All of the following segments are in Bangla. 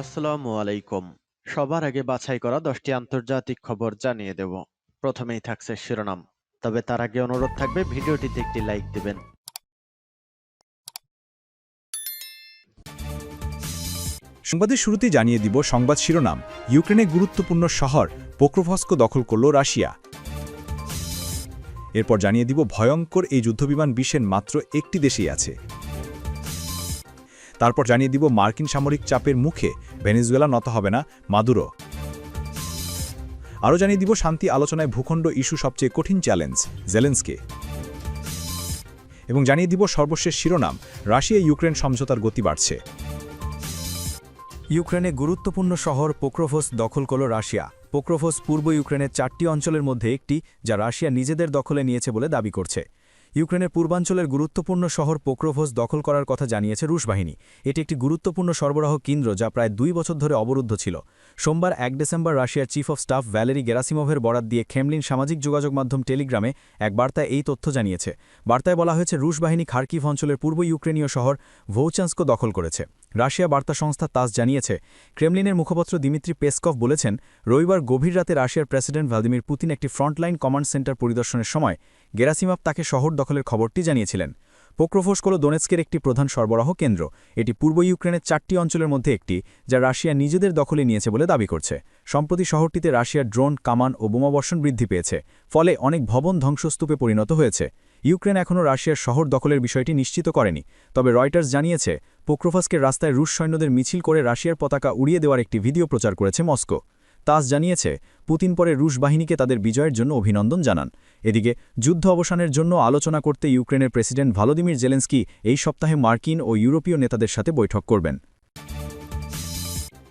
আসসালামু আলাইকুম। সবার আগে বাছাই করা দশটি আন্তর্জাতিক খবর জানিয়ে দেব। প্রথমেই থাকছে শিরোনাম। তবে তার আগে অনুরোধ থাকবে, ভিডিওটিতে একটি লাইক দিবেন। সংবাদের শুরুতেই জানিয়ে দিব সংবাদ শিরোনাম। ইউক্রেনের গুরুত্বপূর্ণ শহর পোক্রোভস্ক দখল করল রাশিয়া। এরপর জানিয়ে দিব, ভয়ঙ্কর এই যুদ্ধবিমান বিশ্বের মাত্র একটি দেশেই আছে। তারপর জানিয়ে দিব, মার্কিন সামরিক চাপের মুখে ভেনেজুয়েলা নত হবে না, মাদুরো। আরও জানিয়ে দিব শান্তি আলোচনায় ভূখণ্ড ইস্যু সবচেয়ে কঠিন চ্যালেঞ্জ, জেলেন্সকে। এবং জানিয়ে দিব সর্বশেষ শিরোনাম, রাশিয়া ইউক্রেন সমঝোতার গতি বাড়ছে। ইউক্রেনে গুরুত্বপূর্ণ শহর পোক্রোভোস দখল করল রাশিয়া। পোক্রোভোস পূর্ব ইউক্রেনের চারটি অঞ্চলের মধ্যে একটি, যা রাশিয়া নিজেদের দখলে নিয়েছে বলে দাবি করছে। ইউক্রেনের পূর্বাঞ্চলের গুরুত্বপূর্ণ শহর পোক্রোভোজ দখল করার কথা জানিয়েছে রুশ বাহিনী। এটি একটি গুরুত্বপূর্ণ সরবরাহ কেন্দ্র যা প্রায় দুই বছর ধরে অবরুদ্ধ ছিল। সোমবার এক ডিসেম্বর রাশিয়ার চিফ অফ স্টাফ ভ্যালেরি গেরাসিমোভের বরাত দিয়ে খেমলিন সামাজিক যোগাযোগ মাধ্যম টেলিগ্রামে এক বার্তায় এই তথ্য জানিয়েছে। বার্তায় বলা হয়েছে, রুশ বাহিনী খার্কিভ অঞ্চলের পূর্ব ইউক্রেনীয় শহর ভৌচান্সকো দখল করেছে। রাশিয়া বার্তা সংস্থা তাস জানিয়েছে, ক্রেমলিনের মুখপাত্র দিমিত্রি পেসকভ বলেছেন, রবিবার গভীর রাতে রাশিয়ার প্রেসিডেন্ট ভ্লাদিমির পুতিন একটি ফ্রন্টলাইন কমান্ড সেন্টার পরিদর্শনের সময় গেরাসিমাপ তাকে শহর দখলের খবরটি জানিয়েছিলেন। পোক্রোফোস হল দোনেৎস্কের একটি প্রধান সরবরাহ কেন্দ্র। এটি পূর্ব ইউক্রেনের চারটি অঞ্চলের মধ্যে একটি, যা রাশিয়া নিজেদের দখলে নিয়েছে বলে দাবি করছে। সম্প্রতি শহরটিতে রাশিয়ার ড্রোন, কামান ও বোমাবর্ষণ বৃদ্ধি পেয়েছে, ফলে অনেক ভবন ধ্বংসস্তূপে পরিণত হয়েছে। ইউক্রেন এখনও রাশিয়ার শহর দখলের বিষয়টি নিশ্চিত করেনি, তবে রয়টার্স জানিয়েছে পোক্রোফাসকের রাস্তায় রুশ সৈন্যদের মিছিল করে রাশিয়ার পতাকা উড়িয়ে দেওয়ার একটি ভিডিও প্রচার করেছে মস্কো। তাস জানিয়েছে, পুতিন পরে রুশ বাহিনীকে তাদের বিজয়ের জন্য অভিনন্দন জানান। এদিকে, যুদ্ধ অবসানের জন্য আলোচনা করতে ইউক্রেনের প্রেসিডেন্ট ভালোদিমির জেলেন্সকি এই সপ্তাহে মার্কিন ও ইউরোপীয় নেতাদের সাথে বৈঠক করবেন।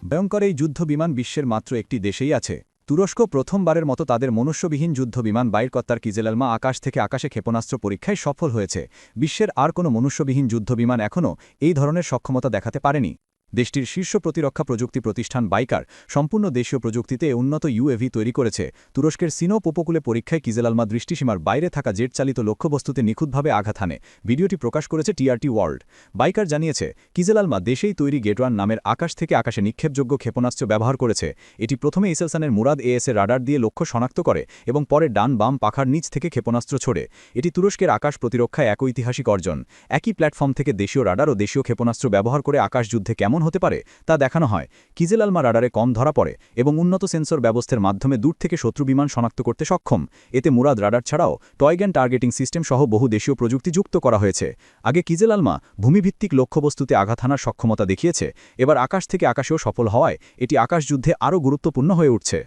ভয়ঙ্কর এই যুদ্ধ বিমান বিশ্বের মাত্র একটি দেশেই আছে। তুরস্ক প্রথমবারের মতো তাদের মনুষ্যবিহীন যুদ্ধবিমান বাইরকত্তার কিজেলালমা আকাশ থেকে আকাশে ক্ষেপণাস্ত্র পরীক্ষায় সফল হয়েছে। বিশ্বের আর কোনো মনুষ্যবিহীন যুদ্ধবিমান এখনও এই ধরনের সক্ষমতা দেখাতে পারেনি। দেশটির শীর্ষ প্রতিরক্ষা প্রযুক্তি প্রতিষ্ঠান বাইকার সম্পূর্ণ দেশীয় প্রযুক্তিতে উন্নত ইউএভি তৈরি করেছে। তুরস্কের সিনোপ উপকূলে পরীক্ষায় কিজেলালমা দৃষ্টিসীমার বাইরে থাকা জেটচালিত লক্ষ্যবস্তুতে নিখুঁতভাবে আঘাত হানে, ভিডিওটি প্রকাশ করেছে টিআরটি ওয়ার্ল্ড। বাইকার জানিয়েছে, কিজেলালমা দেশেই তৈরি গেটওয়ান নামের আকাশ থেকে আকাশে নিক্ষেপযোগ্য ক্ষেপণাস্ত্র ব্যবহার করেছে। এটি প্রথমে ইসেলসানের মুরাদ এএসএ রাডার দিয়ে লক্ষ্য শনাক্ত করে এবং পরে ডান বাম পাখার নিচ থেকে ক্ষেপণাস্ত্র ছোড়ে। এটি তুরস্কের আকাশ প্রতিরক্ষায় এক ঐতিহাসিক অর্জন। একই প্ল্যাটফর্ম থেকে দেশীয় রাডার ও দেশীয় ক্ষেপণাস্ত্র ব্যবহার করে আকাশ যুদ্ধে কেমন হতে পারে তা দেখানো হয়। কিজেল আলমা রাডারে কম ধরা পড়ে এবং উন্নত সেন্সর ব্যবস্থার মাধ্যমে দূর থেকে শত্রু বিমান শনাক্ত করতে সক্ষম। এতে মুরাদ রাডার ছাড়াও টয়গ্যান টার্গেটিং সিস্টেম সহ বহু দেশীয় প্রযুক্তি যুক্ত করা হয়েছে। আগে কিজেল আলমা ভূমিভিত্তিক লক্ষ্যবস্তুতে আঘাত হানার সক্ষমতা দেখিয়েছে। এবার আকাশ থেকে আকাশেও সফল হওয়ায় এটি আকাশ যুদ্ধে আরও গুরুত্বপূর্ণ হয়ে উঠছে।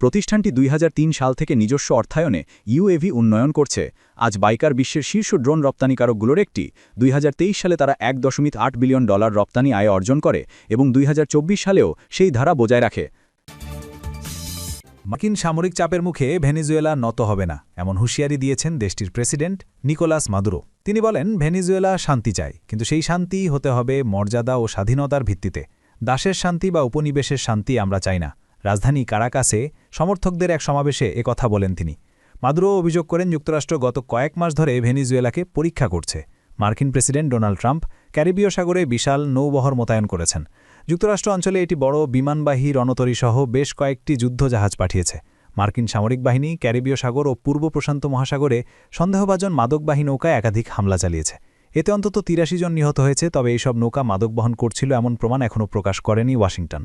প্রতিষ্ঠানটি দুই হাজার তিন সাল থেকে নিজস্ব অর্থায়নে ইউএভি উন্নয়ন করছে। আজ বাইকার বিশ্বের শীর্ষ ড্রোন রপ্তানিকারকগুলোর একটি। দুই হাজার তেইশ সালে তারা এক দশমিক আট বিলিয়ন ডলার রপ্তানি আয় অর্জন করে এবং দুই হাজার চব্বিশ সালেও সেই ধারা বজায় রাখে। মার্কিন সামরিক চাপের মুখে ভেনিজুয়েলা নত হবে না, এমন হুঁশিয়ারি দিয়েছেন দেশটির প্রেসিডেন্ট নিকোলাস মাদুরো। তিনি বলেন, ভেনিজুয়েলা শান্তি চায়, কিন্তু সেই শান্তি হতে হবে মর্যাদা ও স্বাধীনতার ভিত্তিতে। দাসের শান্তি বা উপনিবেশের শান্তি আমরা চাই না। রাজধানী কারাকাসে সমর্থকদের এক সমাবেশে একথা বলেন তিনি। মাদুরো অভিযোগ করেন যুক্তরাষ্ট্র গত কয়েক মাস ধরে ভেনিজুয়েলাকে পরীক্ষা করছে। মার্কিন প্রেসিডেন্ট ডোনাল্ড ট্রাম্প ক্যারিবীয় সাগরে বিশাল নৌবহর মোতায়েন করেছেন। যুক্তরাষ্ট্র অঞ্চলে এটি বড় বিমানবাহী রণতরীসহ বেশ কয়েকটি যুদ্ধজাহাজ পাঠিয়েছে। মার্কিন সামরিক বাহিনী ক্যারিবীয় সাগর ও পূর্ব প্রশান্ত মহাসাগরে সন্দেহভাজন মাদকবাহী নৌকায় একাধিক হামলা চালিয়েছে। এতে অন্তত তিরাশি জন নিহত হয়েছে, তবে এইসব নৌকা মাদক বহন করছিল এমন প্রমাণ এখনও প্রকাশ করেনি ওয়াশিংটন।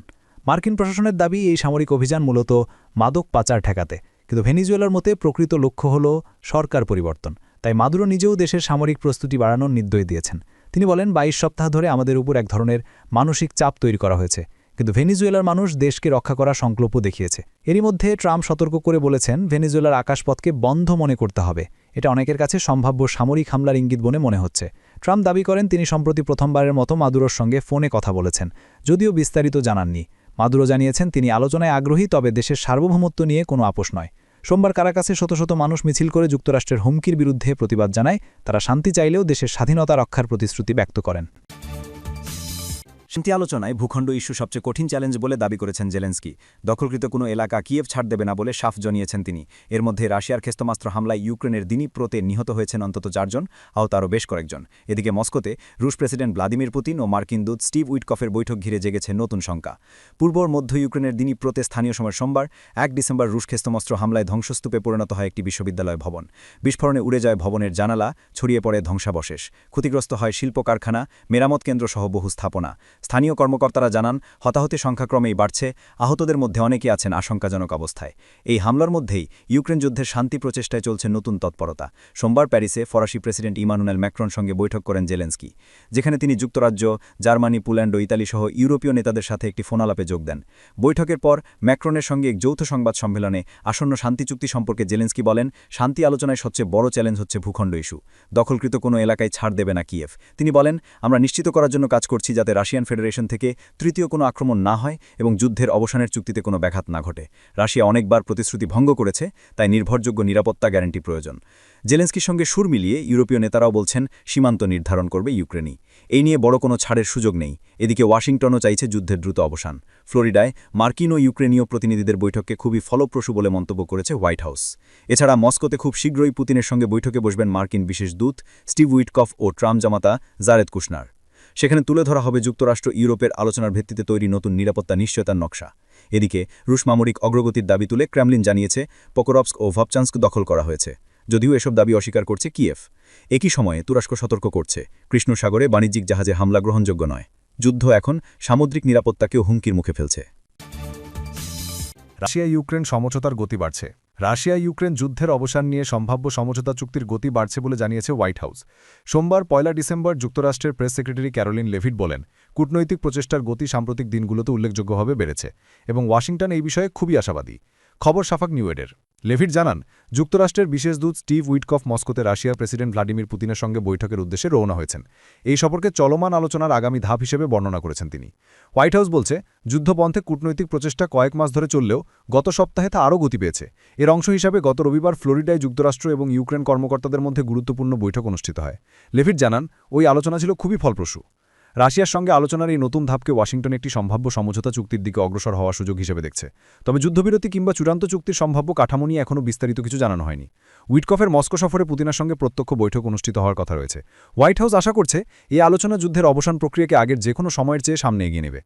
মার্কিন প্রশাসনের দাবি, এই সামরিক অভিযান মূলত মাদক পাচার ঠেকাতে। কিন্তু ভেনিজুয়েলার মতে প্রকৃত লক্ষ্য হল সরকার পরিবর্তন। তাই মাদুরো নিজেও দেশের সামরিক প্রস্তুতি বাড়ানোর নির্দয় দিয়েছেন। তিনি বলেন ২২ সপ্তাহ ধরে আমাদের উপর এক ধরনের মানসিক চাপ তৈরি করা হয়েছে। কিন্তু ভেনিজুয়েলার মানুষ দেশকে রক্ষা করা সংকল্প দেখিয়েছে। এরই মধ্যে ট্রাম্প সতর্ক করে বলেছেন, ভেনিজুয়েলার আকাশপথকে বন্ধ মনে করতে হবে। এটা অনেকের কাছে সম্ভাব্য সামরিক হামলার ইঙ্গিত বলে মনে হচ্ছে। ট্রাম্প দাবি করেন, তিনি সম্প্রতি প্রথমবারের মতো মাদুরোর সঙ্গে ফোনে কথা বলেছেন। যদিও বিস্তারিত জানাননি। মাদুরো জানিয়েছেন, তিনি আলোচনায় আগ্রহী, তবে দেশের সার্বভৌমত্ব নিয়ে কোনো আপোষ নয়। সোমবার কারাকাসে শত শত মানুষ মিছিল করে যুক্তরাষ্ট্রের হুমকির বিরুদ্ধে প্রতিবাদ জানায়। তারা শান্তি চাইলেও দেশের স্বাধীনতা রক্ষার প্রতিশ্রুতি ব্যক্ত করেন। শান্তি আলোচনায় ভূখণ্ড ইস্যু সবচেয়ে কঠিন চ্যালেঞ্জ বলে দাবি করেছেন জেলেন্সকি। দখলকৃত কোনো এলাকা কিয়েভ ছাড় দেবে না বলে সাফ জানিয়েছেন তিনি। এর মধ্যে রাশিয়ার ক্ষেস্তমাস্ত্র হামলায় ইউক্রেনের দিনীপ্রতে নিহত হয়েছেন অন্তত চারজন, আহত আরও বেশ কয়েকজন। এদিকে মস্কোতে রুশ প্রেসিডেন্ট ভ্লাদিমির পুতিন ও মার্কিন দূত স্টিভ উইটকফের বৈঠক ঘিরে জেগেছে নতুন শঙ্কা। পূর্ব মধ্য ইউক্রেনের দিনীপ্রতে স্থানীয় সময় সোমবার এক ডিসেম্বর রুশ ক্ষেস্তমাস্ত্র হামলায় ধ্বংসস্তূপে পরিণত হয় একটি বিশ্ববিদ্যালয় ভবন। বিস্ফোরণে উড়ে যায় ভবনের জানালা, ছড়িয়ে পড়ে ধ্বংসাবশেষ। ক্ষতিগ্রস্ত হয় শিল্প কারখানা মেরামত কেন্দ্র সহ বহু স্থাপনা। স্থানীয় কর্মকর্তারা জানান, হতাহতের সংখ্যা ক্রমেই বাড়ছে, আহতদের মধ্যে অনেকে আছেন আশঙ্কাজনক অবস্থায়। এই হামলার মধ্যেই ইউক্রেন যুদ্ধের শান্তি প্রচেষ্টায় চলছে নতুন তৎপরতা। সোমবার প্যারিসে ফরাসি প্রেসিডেন্ট ইমানুয়েল ম্যাক্রন সঙ্গে বৈঠক করেন জেলেন্সকি। যেখানে তিনি যুক্তরাজ্য, জার্মানি, পোল্যান্ড ও ইতালি সহ ইউরোপীয় নেতাদের সাথে একটি ফোনালাপে যোগ দেন। বৈঠকের পর ম্যাক্রনের সঙ্গে এক যৌথ সংবাদ সম্মেলনে আসন্ন শান্তি চুক্তি সম্পর্কে জেলেন্সকি বলেন, শান্তি আলোচনায় সবচেয়ে বড় চ্যালেঞ্জ হচ্ছে ভূখণ্ড ইস্যু। দখলকৃত কোনো এলাকায় ছাড় দেবে না কিয়েভ। তিনি বলেন, আমরা নিশ্চিত করার জন্য কাজ করছি যাতে রাশিয়ান ফেডারেশন থেকে তৃতীয় কোনো আক্রমণ না হয় এবং যুদ্ধের অবসানের চুক্তিতে কোনো ব্যাঘাত না ঘটে। রাশিয়া অনেকবার প্রতিশ্রুতি ভঙ্গ করেছে, তাই নির্ভরযোগ্য নিরাপত্তা গ্যারান্টি প্রয়োজন। জেলেন্সকির সঙ্গে সুর মিলিয়ে ইউরোপীয় নেতারাও বলছেন, সীমান্ত নির্ধারণ করবে ইউক্রেনই। এই নিয়ে বড় কোনো ছাড়ের সুযোগ নেই। এদিকে ওয়াশিংটনও চাইছে যুদ্ধের দ্রুত অবসান। ফ্লোরিডায় মার্কিন ও ইউক্রেনীয় প্রতিনিধিদের বৈঠককে খুবই ফলপ্রসূ বলে মন্তব্য করেছে হোয়াইট হাউস। এছাড়া মস্কোতে খুব শীঘ্রই পুতিনের সঙ্গে বৈঠকে বসবেন মার্কিন বিশেষ দূত স্টিভ উইটকফ ও ট্রাম্প জামাতা জারেদ কুশনার। সেখানে তুলে ধরা হবে যুক্তরাষ্ট্র, ইউরোপের আলোচনার ভিত্তিতে তৈরি নতুন নিরাপত্তা নিশ্চয়তার নকশা। এদিকে, রুশ মামরিক অগ্রগতির দাবি তুলে ক্রেমলিন জানিয়েছে পকোরবস্ক ও ভপচান্স্ক দখল করা হয়েছে। যদিও এসব দাবি অস্বীকার করছে কিয়েফ একই সময়ে তুরস্ক সতর্ক করছে কৃষ্ণ সাগরে বাণিজ্যিক জাহাজে হামলা গ্রহণযোগ্য নয়। যুদ্ধ এখন সামুদ্রিক নিরাপত্তাকেও হুমকির মুখে ফেলছে। রাশিয়া ইউক্রেন সমঝোতার গতি বাড়ছে। রাশিয়া ইউক্রেন যুদ্ধের অবসান নিয়ে সম্ভাব্য সমঝোতা চুক্তির গতি বাড়ছে বলে জানিয়েছে হোয়াইট হাউস। সোমবার পয়লা ডিসেম্বর যুক্তরাষ্ট্রের প্রেস সেক্রেটারি ক্যারোলিন লেভিট বলেন, কূটনৈতিক প্রচেষ্টার গতি সাম্প্রতিক দিনগুলোতে উল্লেখযোগ্যভাবে বেড়েছে এবং ওয়াশিংটন এই বিষয়ে খুবই আশাবাদী। খবর সাফাক নিউয়েডের লেভিট জানান, যুক্তরাষ্ট্রের বিশেষ দূত স্টিভ উইটকফ মস্কোতে রাশিয়ার প্রেসিডেন্ট ভ্লাদিমির পুতিনের সঙ্গে বৈঠকের উদ্দেশ্যে রওনা হয়েছেন। এই সফরকে চলমান আলোচনার আগামী ধাপ হিসেবে বর্ণনা করেছেন তিনি। হোয়াইট হাউস বলছে, যুদ্ধপন্থে কূটনৈতিক প্রচেষ্টা কয়েক মাস ধরে চললেও গত সপ্তাহে তা আরও গতি পেয়েছে। এর অংশ হিসাবে গত রবিবার ফ্লোরিডায় যুক্তরাষ্ট্র এবং ইউক্রেন কর্মকর্তাদের মধ্যে গুরুত্বপূর্ণ বৈঠক অনুষ্ঠিত হয়। লেভিট জানান, ওই আলোচনা ছিল খুবই ফলপ্রসূ। রাশিয়ার সঙ্গে আলোচনার এই নতুন ধাপকে ওয়াশিংটন একটি সম্ভাব্য সমঝোতা চুক্তির দিকে অগ্রসর হওয়ার সুযোগ হিসেবে দেখছে। তবে যুদ্ধবিরতি কিংবা চূড়ান্ত চুক্তির সম্ভাব্য কাঠামো নিয়ে এখনও বিস্তারিত কিছু জানানো হয়নি। উইটকফের মস্কো সফরে পুতিনার সঙ্গে প্রত্যক্ষ বৈঠক অনুষ্ঠিত হওয়ার কথা রয়েছে। হোয়াইট হাউস আশা করছে, এই আলোচনা যুদ্ধের অবসান প্রক্রিয়াকে আগের যে কোনো সময়ের চেয়ে সামনে এগিয়ে নেবে।